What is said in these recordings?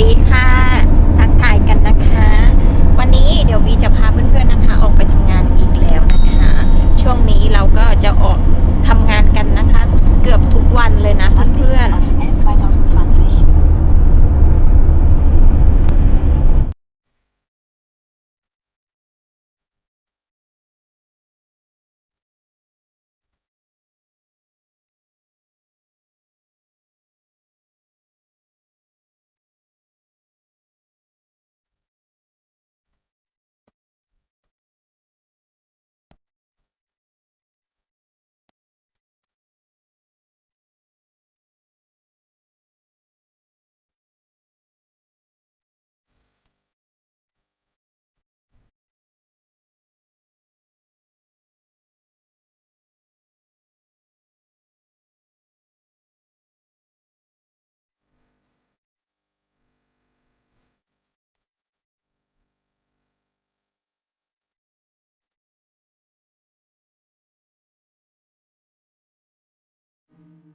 ดีค่ะ ทักทายกันนะคะ วันนี้เดี๋ยวบีจะพาเพื่อนๆนะคะ ออกไปทำงานอีกแล้วนะคะ ช่วงนี้เราก็จะออกทำงานกันนะคะ เกือบทุกวันเลยนะเพื่อนๆ ต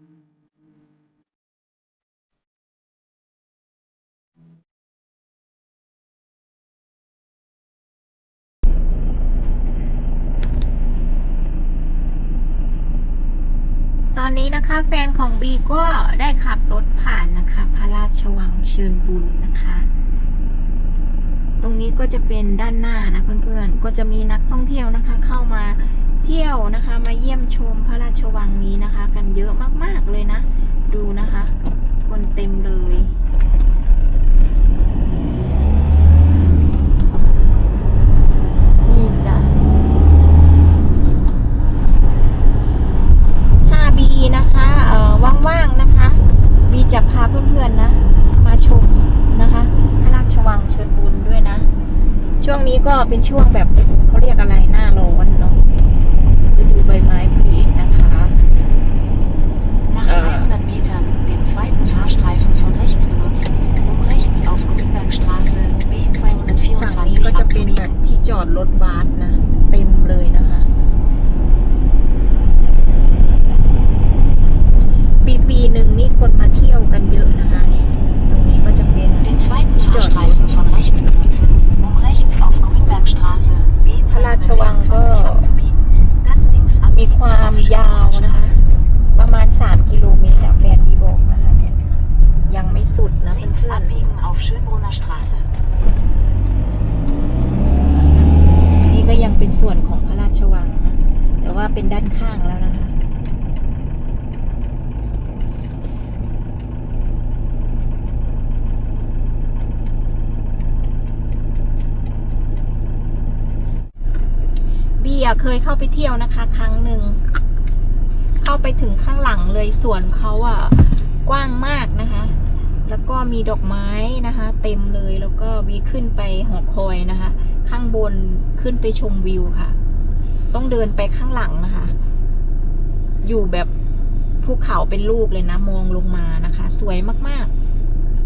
อนนี้นะคะแฟนของบีก็ได้ขับรถผ่านนะคะ พระราชวังเชิญบุญนะคะ ตรงนี้ก็จะเป็นด้านหน้านะเพื่อนๆ ก็จะมีนักท่องเที่ยวนะคะ เข้ามา เที่ยวนะคะ มาเยี่ยมชมพระราชวังนี้นะคะ กันเยอะมากๆเลยนะ ดูนะคะ คนเต็มเลยนี่จ้ะถ้าบีนะคะเอ่อว่างๆนะคะบีจะพาเพื่อนๆนะมาชมนะคะพระราชวังเชิญบุญด้วยนะช่วงนี้ก็เป็นช่วงแบบเขาเรียกอะไรอนเนาะฤดูใบไม้ผลินะคะ Nach 300 Metern den zweiten Fahrstreifen von rechts benutzen, um rechts auf Grünbergstraße ฝั่งนี้ก็ B224 จะเป็นแบบ abzubiegen. ที่จอดรถบัสนะ เต็มเลยนะคะ ปีปีหนึ่งนี่คนมาเที่ยวกันเยอะนะคะเนี่ยตรงนี้ก็จะเป็น Den zweiten Jörg. Fahrstreifen von rechts benutzen, um rechts auf Grünbergstraße ก็มีความยาวนะคะ ประมาณ 3 กิโลเมตรอะแฟนบีบอกนะคะเนี่ยยังไม่สุดนะเพื่อนๆนี่ก็ยังเป็นส่วนของพระราชวังนะแต่ว่าเป็นด้านข้างแล้วนะ คะเคยเข้าไปเที่ยวนะคะ ครั้งหนึ่งเข้าไปถึงข้างหลังเลยสวนเขาอะกว้างมากนะคะ แล้วก็มีดอกไม้นะคะ เต็มเลยแล้วก็วีขึ้นไปหอคอยนะคะ ข้างบนขึ้นไปชมวิวค่ะ ต้องเดินไปข้างหลังนะคะ อยู่แบบภูเขาเป็นลูกเลยนะมองลงมานะคะ สวยมาก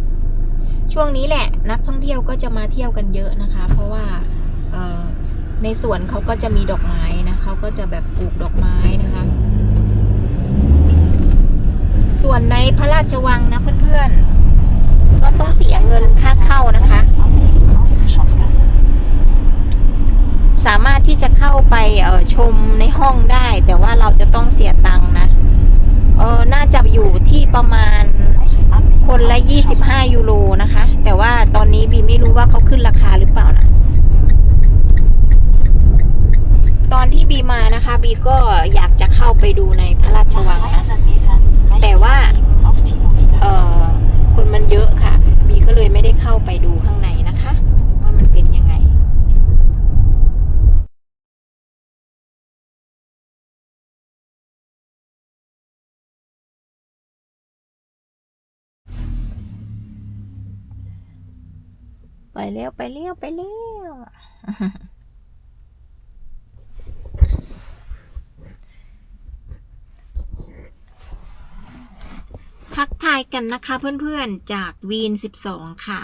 ๆ ช่วงนี้แหละ นักท่องเที่ยวก็จะมาเที่ยวกันเยอะนะคะ เพราะว่าเออ ในสวนเขาก็จะมีดอกไม้นะเขาก็จะแบบปลูกดอกไม้นะคะ ส่วนในพระราชวังนะเพื่อนๆ ก็ต้องเสียเงินค่าเข้านะคะ สามารถที่จะเข้าไปชมในห้องได้ แต่ว่าเราจะต้องเสียตังค์นะเออน่าจะอยู่ที่ประมาณคนละ 25 ยูโรนะคะ แต่ว่าตอนนี้บีไม่รู้ว่าเขาขึ้นราคาหรือเปล่านะ ตอนที่บีมานะคะ บีก็อยากจะเข้าไปดูในพระราช Nach วังนะ300 Metern rechts Der war- abbiegen auf เอ Tivoli-Gasse. อคนมันเยอะค่ะ บีก็เลยไม่ได้เข้าไปดูข้างในนะคะ ว่ามันเป็นยังไง ไปเร็วไปเร็วไปเร็ว ทักทายกันนะคะเพื่อนๆจากวีน12 ค่ะ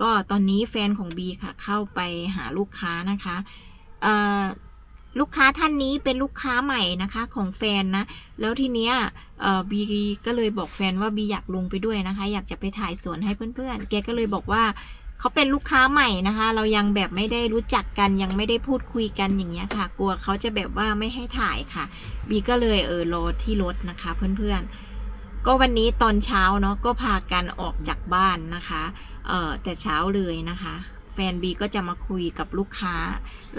ก็ตอนนี้แฟนของบีค่ะ เข้าไปหาลูกค้านะคะลูกค้าท่านนี้เป็นลูกค้าใหม่นะคะของแฟนนะ แล้วทีเนี้ยบีก็เลยบอกแฟนว่าบีอยากลงไปด้วยนะคะ อยากจะไปถ่ายสวนให้เพื่อนๆ แกก็เลยบอกว่าเขาเป็นลูกค้าใหม่นะคะ เรายังแบบไม่ได้รู้จักกันยังไม่ได้พูดคุยกันอย่างเงี้ยค่ะ กลัวเขาจะแบบว่าไม่ให้ถ่ายค่ะ บีก็เลยเออรอที่รถนะคะเพื่อนๆ ก็วันนี้ตอนเช้าเนาะก็พากันออกจากบ้านนะคะเออแต่เช้าเลยนะคะ แฟนบีก็จะมาคุยกับลูกค้า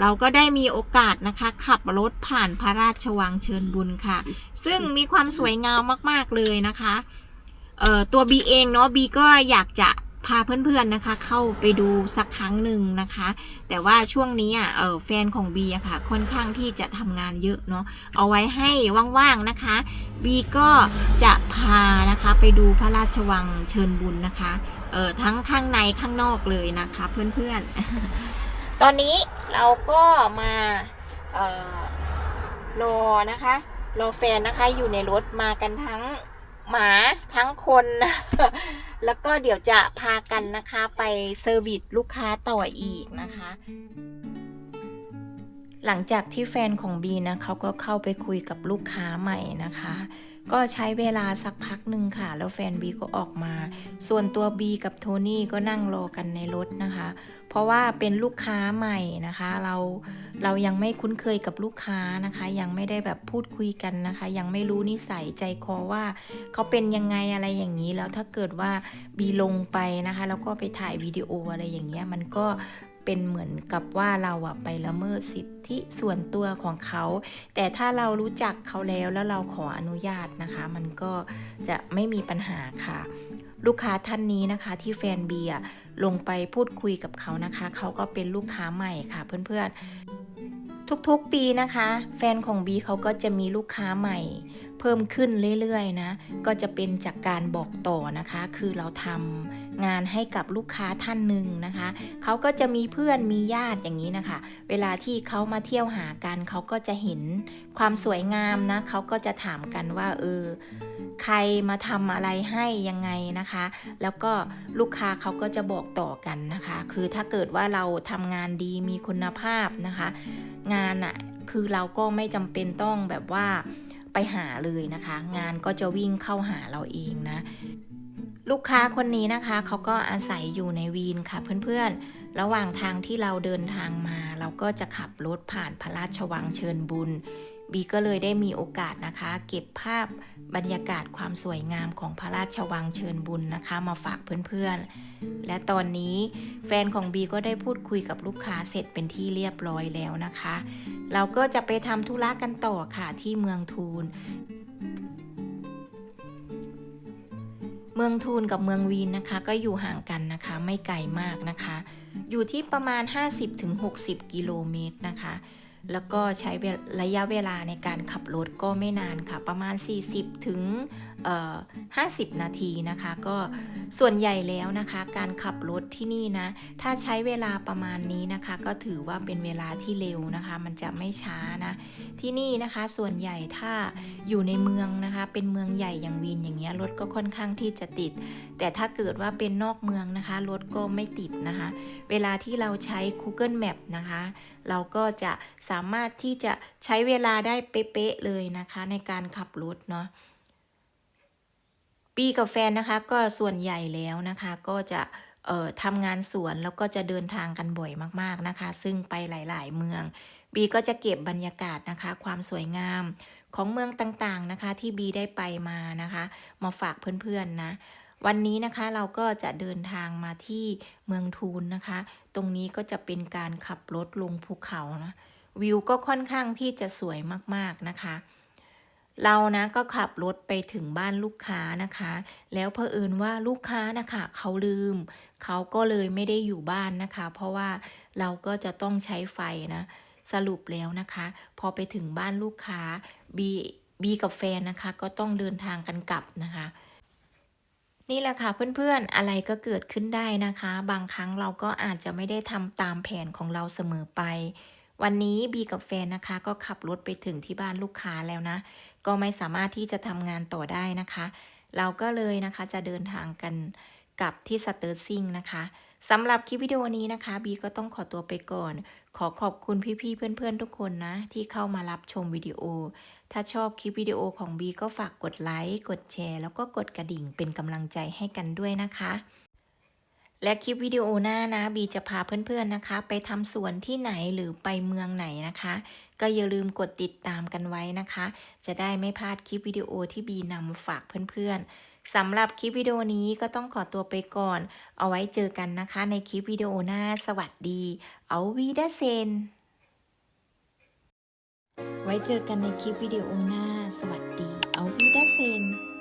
เราก็ได้มีโอกาสนะคะ ขับรถผ่านพระราชวังเชิญบุญค่ะ ซึ่งมีความสวยงามมากๆเลยนะคะเอ่อตัวบีเองเนาะบีก็อยากจะ พาเพื่อนๆนะคะ เข้าไปดูสักครั้งหนึ่งนะคะ แต่ว่าช่วงนี้อะเออแฟนของบีอะค่ะ ค่อนข้างที่จะทำงานเยอะเนาะเอาไว้ให้ว่างๆนะคะบีก็จะพานะคะไปดูพระราชวังเชิญบุญนะคะเออทั้งข้างในข้างนอกเลยนะคะเพื่อนๆ ตอนนี้เราก็มาเออรอนะคะรอแฟนนะคะอยู่ในรถมากันทั้ง หมาทั้งคนนะแล้วก็เดี๋ยวจะพากันนะคะไปเซอร์วิสลูกค้าต่ออีกนะคะ หลังจากที่แฟนของบีนะเขาก็เข้าไปคุยกับลูกค้าใหม่นะคะ ก็ใช้เวลาสักพักหนึ่งค่ะ แล้วแฟนบีก็ออกมา ส่วนตัวบีกับโทนี่ก็นั่งรอกันในรถนะคะ เพราะว่าเป็นลูกค้าใหม่นะคะ เราเรายังไม่คุ้นเคยกับลูกค้านะคะ ยังไม่ได้แบบพูดคุยกันนะคะ ยังไม่รู้นิสัยใจคอว่าเขาเป็นยังไงอะไรอย่างนี้ แล้วถ้าเกิดว่าบีลงไปนะคะ แล้วก็ไปถ่ายวิดีโออะไรอย่างเงี้ยมันก็ เป็นเหมือนกับว่าเราอะไปละเมิดสิทธิส่วนตัวของเขา แต่ถ้าเรารู้จักเขาแล้วแล้วเราขออนุญาตนะคะ มันก็จะไม่มีปัญหาค่ะ ลูกค้าท่านนี้นะคะที่แฟนเบียลงไปพูดคุยกับเขานะคะ เขาก็เป็นลูกค้าใหม่ค่ะ เพื่อนๆ ทุกๆปีนะคะ แฟนของบีเขาก็จะมีลูกค้าใหม่ เพิ่มขึ้นเรื่อยๆนะ ก็จะเป็นจากการบอกต่อนะคะ คือเราทำ งานให้กับลูกค้าท่านหนึ่งนะคะเขาก็จะมีเพื่อนมีญาติอย่างนี้นะคะ เวลาที่เขามาเที่ยวหากันเขาก็จะเห็นความสวยงามนะเขาก็จะถามกันว่าเออใครมาทำอะไรให้ยังไงนะคะ แล้วก็ลูกค้าเขาก็จะบอกต่อกันนะคะ คือถ้าเกิดว่าเราทำงานดีมีคุณภาพนะคะ งานอะคือเราก็ไม่จำเป็นต้องแบบว่าไปหาเลยนะคะ งานก็จะวิ่งเข้าหาเราเองนะ ลูกค้าคนนี้นะคะเขาก็อาศัยอยู่ในวีนค่ะเพื่อนๆ ระหว่างทางที่เราเดินทางมา เราก็จะขับรถผ่านพระราชวังเชิญบุญ บีก็เลยได้มีโอกาสนะคะ เก็บภาพบรรยากาศความสวยงามของพระราชวังเชิญบุญนะคะ มาฝากเพื่อนๆ และตอนนี้แฟนของบีก็ได้พูดคุยกับลูกค้าเสร็จเป็นที่เรียบร้อยแล้วนะคะ เราก็จะไปทำธุระกันต่อค่ะที่เมืองทูน เมืองทูนกับเมืองวีนนะคะ ก็อยู่ห่างกันนะคะ ไม่ไกลมากนะคะ อยู่ที่ประมาณ 50-60 กิโลเมตรนะคะ แล้วก็ใช้ระยะเวลาในการขับรถก็ไม่นานค่ะ ประมาณ 40 ถึง 50 นาทีนะคะ ก็ส่วนใหญ่แล้วนะคะ การขับรถที่นี่นะ ถ้าใช้เวลาประมาณนี้นะคะ ก็ถือว่าเป็นเวลาที่เร็วนะคะ มันจะไม่ช้านะ ที่นี่นะคะส่วนใหญ่ถ้าอยู่ในเมืองนะคะ เป็นเมืองใหญ่อย่างวีนอย่างเงี้ยรถก็ค่อนข้างที่จะติด แต่ถ้าเกิดว่าเป็นนอกเมืองนะคะรถก็ไม่ติดนะคะเวลาที่เราใช้ Google Map นะคะ เราก็จะสามารถที่จะใช้เวลาได้เป๊ะๆเลยนะคะ ในการขับรถเนาะปีกับแฟนนะคะก็ส่วนใหญ่แล้วนะคะก็จะเอ่อทำงานสวนแล้วก็จะเดินทางกันบ่อยมากๆนะคะ ซึ่งไปหลายๆเมือง บีก็จะเก็บบรรยากาศนะคะ ความสวยงามของเมืองต่างๆนะคะ ที่บีได้ไปมานะคะ มาฝากเพื่อนๆนะ วันนี้นะคะเราก็จะเดินทางมาที่เมืองทูนนะคะ ตรงนี้ก็จะเป็นการขับรถลงภูเขานะวิวก็ค่อนข้างที่จะสวยมากๆนะคะ เรานะก็ขับรถไปถึงบ้านลูกค้านะคะ แล้วเผอิญว่าลูกค้านะคะเขาลืม เขาก็เลยไม่ได้อยู่บ้านนะคะ เพราะว่าเราก็จะต้องใช้ไฟนะ สรุปแล้วนะคะ พอไปถึงบ้านลูกค้าบีบีกับแฟนนะคะ ก็ต้องเดินทางกันกลับนะคะ นี่แหละค่ะเพื่อนๆอะไรก็เกิดขึ้นได้นะคะ บางครั้งเราก็อาจจะไม่ได้ทำตามแผนของเราเสมอไป วันนี้บีกับแฟนนะคะ ก็ขับรถไปถึงที่บ้านลูกค้าแล้วนะ ก็ไม่สามารถที่จะทำงานต่อได้นะคะ เราก็เลยนะคะจะเดินทางกันกลับที่สเตอร์ซิงนะคะ สำหรับคลิปวิดีโอนี้นะคะ บีก็ต้องขอตัวไปก่อน ขอขอบคุณพี่ๆ เพื่อนๆ ทุกคนนะ ที่เข้ามารับชมวิดีโอ ถ้าชอบคลิปวิดีโอของบีก็ฝากกดไลค์กดแชร์ แล้วก็กดกระดิ่งเป็นกำลังใจให้กันด้วยนะคะ และคลิปวิดีโอหน้านะ บีจะพาเพื่อนๆนะคะ ไปทำสวนที่ไหนหรือไปเมืองไหนนะคะ ก็อย่าลืมกดติดตามกันไว้นะคะ จะได้ไม่พลาดคลิปวิดีโอที่บีนำมาฝากเพื่อนๆ สำหรับคลิปวิดีโอนี้ก็ต้องขอตัวไปก่อน เอาไว้เจอกันนะคะในคลิปวิดีโอหน้า สวัสดี เอาวีดาเซน ไว้เจอกันในคลิปวิดีโอหน้า สวัสดี เอาวีดาเซน